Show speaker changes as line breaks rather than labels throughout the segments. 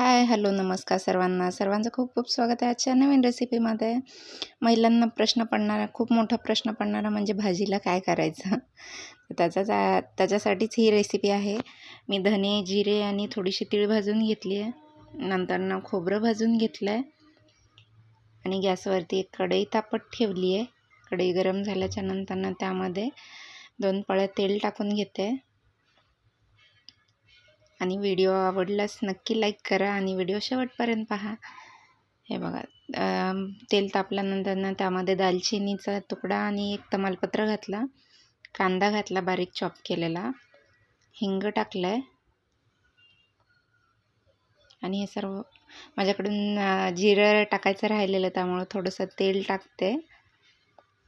Hi hello नमस्कार सर्वांना. सर्वांचं खूप खूप स्वागत आहे आजच्या नवीन रेसिपीमध्ये महिलांना प्रश्न पडणारा खूप मोठा प्रश्न पडणारा म्हणजे भाजीला काय करायचं? त्याचाच त्याच्यासाठीच ही रेसिपी आहे. मी धने जिरे आणि थोडीशी तीळ भाजून घेतली आहे. नंतर ना खोबरं भाजून घेतलं आहे आणि गॅसवरती एक कढई तापत ठेवली आहे. कढई गरम झाल्याच्यानंतर त्यामध्ये दोन पळ्या तेल टाकून घेते. आणि व्हिडिओ आवडलाच नक्की लाईक करा आणि व्हिडिओ शेवटपर्यंत पहा. हे बघा तेल तापल्यानंतर ना त्यामध्ये दालचिनीचा तुकडा आणि एक तमालपत्र घातला. कांदा घातला बारीक चॉप केलेला. हिंग टाकलं आहे आणि हे सर्व माझ्याकडून जिरं टाकायचं राहिलेलं त्यामुळं थोडंसं तेल टाकते.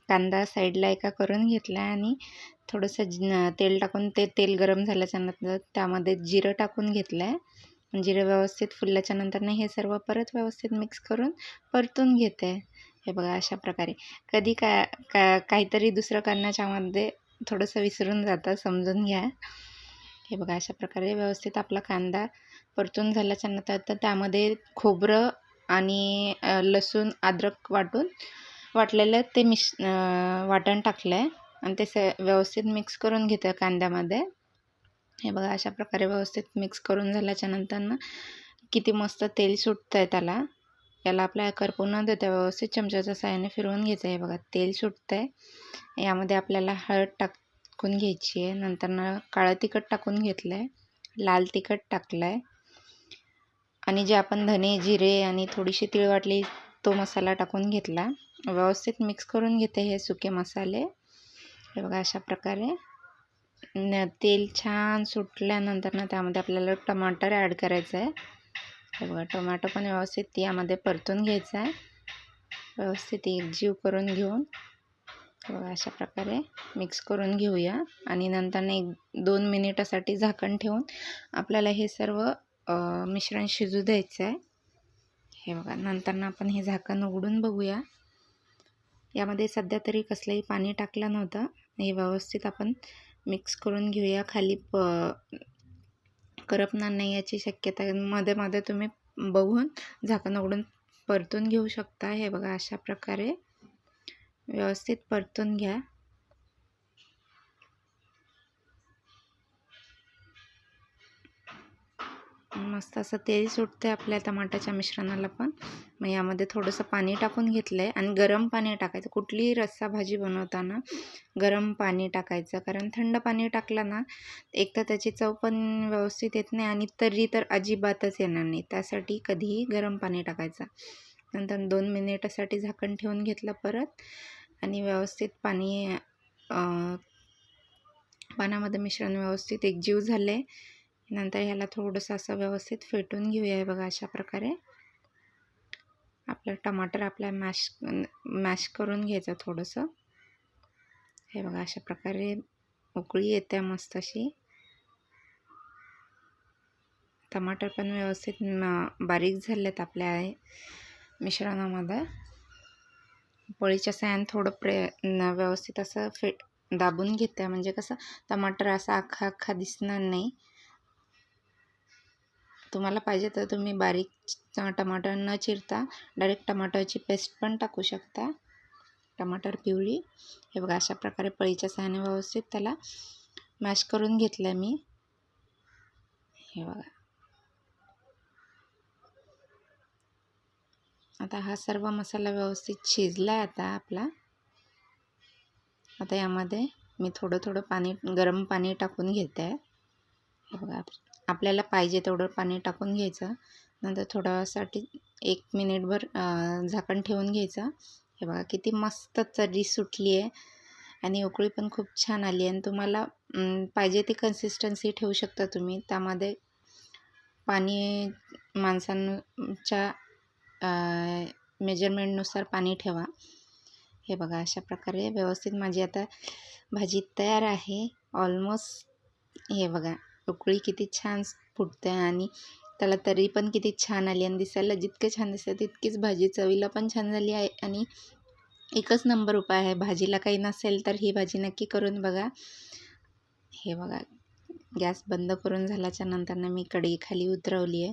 कांदा साईडला एका करून घेतला आणि थोडंसं तेल टाकून ते तेल गरम झाल्याच्यानंतर त्यामध्ये जिरं टाकून घेतलं आहे जिरं व्यवस्थित फुलल्याच्यानंतर हे सर्व परत व्यवस्थित मिक्स करून परतून घेते. हे बघा अशा प्रकारे. कधी का का काहीतरी दुसरं करण्याच्यामध्ये थोडंसं विसरून जातं समजून घ्या. हे बघा अशा प्रकारे व्यवस्थित आपला कांदा परतून झाल्याच्यानंतर तर त्यामध्ये खोबरं आणि लसूण अद्रक वाटून वाटलेलं ते मिश वाटण टाकलं आहे आणि ते स व्यवस्थित मिक्स करून घेतं कांद्यामध्ये. हे बघा अशा प्रकारे व्यवस्थित मिक्स करून झाल्याच्यानंतर किती मस्त तेल सुटतं आहे त्याला. याला आपल्या करपून न देता व्यवस्थित चमच्याच्या साह्याने फिरवून घ्यायचं आहे बघा तेल सुटतं आहे यामध्ये आपल्याला हळद टाकून घ्यायची आहे. नंतर काळं तिखट टाकून घेतलं आहे लाल तिखट टाकलं आहे आणि जे आपण धने जिरे आणि थोडीशी तीळ वाटली तो मसाला टाकून घेतला. व्यवस्थित मिक्स करून घेते हे सुके मसाले. हे बघा अशा प्रकारे. न तेल छान सुटल्यानंतर ना त्यामध्ये आपल्याला टमाटर ॲड करायचं आहे. हे बघा टोमॅटो पण व्यवस्थित यामध्ये परतून घ्यायचा आहे. व्यवस्थित एकजीव करून घेऊन. बघा अशा प्रकारे मिक्स करून घेऊया. आणि नंतर एक दोन मिनिटासाठी झाकण ठेवून आपल्याला हे सर्व मिश्रण शिजू द्यायचं आहे. हे बघा नंतर आपण हे झाकण उघडून बघूया. यामध्ये सध्या तरी कसलंही पाणी टाकलं नव्हतं. हे व्यवस्थित आपण मिक्स करून घेऊया. खाली प करपणार नाही याची शक्यता. मध्ये मध्ये तुम्ही बघून झाकण उघडून परतून घेऊ शकता. हे बघा अशा प्रकारे व्यवस्थित परतून घ्या. मस्त असं तेल सुटते आपल्या टमाटाच्या मिश्रणाला पण. मग यामध्ये थोडंसं पाणी टाकून घेतलं आहे आणि गरम पाणी टाकायचं. कुठलीही रस्सा भाजी बनवताना गरम पाणी टाकायचं. कारण थंड पाणी टाकलं ना एक तर त्याची चव पण व्यवस्थित येत नाही आणि तर्री तर अजिबातच येणार नाही. त्यासाठी कधीही गरम पाणी टाकायचं. नंतर दोन मिनिटासाठी झाकण ठेवून घेतलं परत आणि व्यवस्थित पाणी पाण्यामध्ये मिश्रण व्यवस्थित एकजीव आहे नंतर ह्याला थोडंसं असं व्यवस्थित फेटून घेऊया हे बघा अशा प्रकारे. आपलं टमाटर आपल्या मॅश मॅश करून घ्यायचं थोडंसं. हे बघा अशा प्रकारे उकळी येते मस्त अशी. टमाटर पण व्यवस्थित बारीक झालेत आपल्या मिश्रणामध्ये. पोळीच्या सॅन थोडं प्रे व्यवस्थित असं फे दाबून घेते. म्हणजे कसं टमाटर असा अख्खा अख्खा दिसणार नाही. तुम्हाला पाहिजे तर तुम्ही बारीक टमाटर न चिरता डायरेक्ट टमाटरची पेस्ट पण टाकू शकता. टमाटर पिवळी. हे बघा अशा प्रकारे पळीच्या सहाने व्यवस्थित त्याला मॅश करून घेतलं आहे मी. हे बघा. आता हा सर्व मसाला व्यवस्थित शिजला आहे आता आपला. आता यामध्ये मी थोडं थोडं पाणी गरम पाणी टाकून घेते. आहे बघा आपल्याला पाहिजे तेवढं पाणी टाकून घ्यायचं. नंतर थोड्यासाठी एक मिनिटभर झाकण ठेवून घ्यायचं. हे बघा किती मस्त चरी सुटली आहे आणि उकळी पण खूप छान आली आहे आणि तुम्हाला पाहिजे ती कन्सिस्टन्सी ठेवू शकता तुम्ही. त्यामध्ये पाणी माणसांच्या मेजरमेंटनुसार पाणी ठेवा. हे बघा अशा प्रकारे व्यवस्थित माझी आता भाजी तयार आहे. ऑलमोस्ट हे बघा. उकळी किती छान फुटते आणि त्याला तरी पण किती छान आली आणि दिसायला जितके छान दिसतं तितकीच भाजी चवीला पण छान झाली आहे आणि एकच नंबर उपाय आहे. भाजीला काही नसेल तर ही भाजी नक्की करून बघा. हे बघा गॅस बंद करून झाल्याच्या नंतरनं मी कढई खाली उतरवली आहे.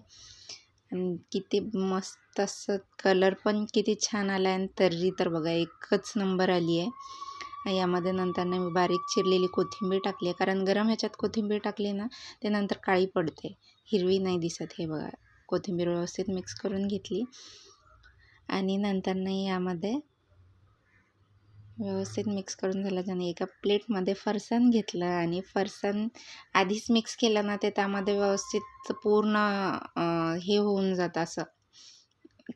आणि किती मस्त असं कलर पण किती छान आला आहे आणि तर्री तर बघा एकच नंबर आली आहे. यामध्ये नंतर मी बारीक चिरलेली कोथिंबीर टाकली आहे. कारण गरम ह्याच्यात कोथिंबीर टाकली ना ते नंतर काळी पडते. हिरवी नाही दिसत हे बघा. कोथिंबीर व्यवस्थित मिक्स करून घेतली. आणि नंतर यामध्ये व्यवस्थित मिक्स करून झालं त्याने एका प्लेटमध्ये फरसाण घेतलं आणि फरसाण आधीच मिक्स केलं ना ते त्यामध्ये व्यवस्थित पूर्ण हे होऊन जातं असं.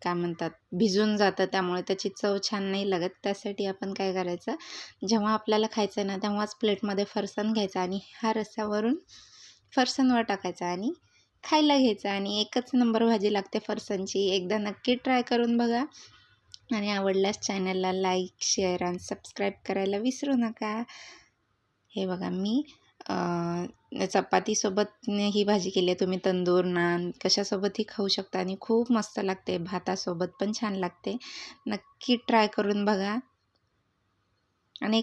काय म्हणतात भिजून जातं त्यामुळे त्याची चव छान नाही लागत. त्यासाठी आपण काय करायचं जेव्हा आपल्याला खायचं आहे ना तेव्हाच प्लेटमध्ये फरसाण घ्यायचं आणि हा रस्स्यावरून फरसाणवर टाकायचा आणि खायला घ्यायचा आणि एकच नंबर भाजी लागते फरसाणची. एकदा नक्की ट्राय करून बघा. आणि आवडल्यास चॅनलला लाईक शेअर आणि सबस्क्राईब करायला विसरू नका. हे बघा मी म्हणजे चपातीसोबत ही भाजी केली आहे तुम्ही तंदूर नान कशासोबतही खाऊ शकता आणि खूप मस्त लागते भातासोबत पण छान लागते. नक्की ट्राय करून बघा. आणि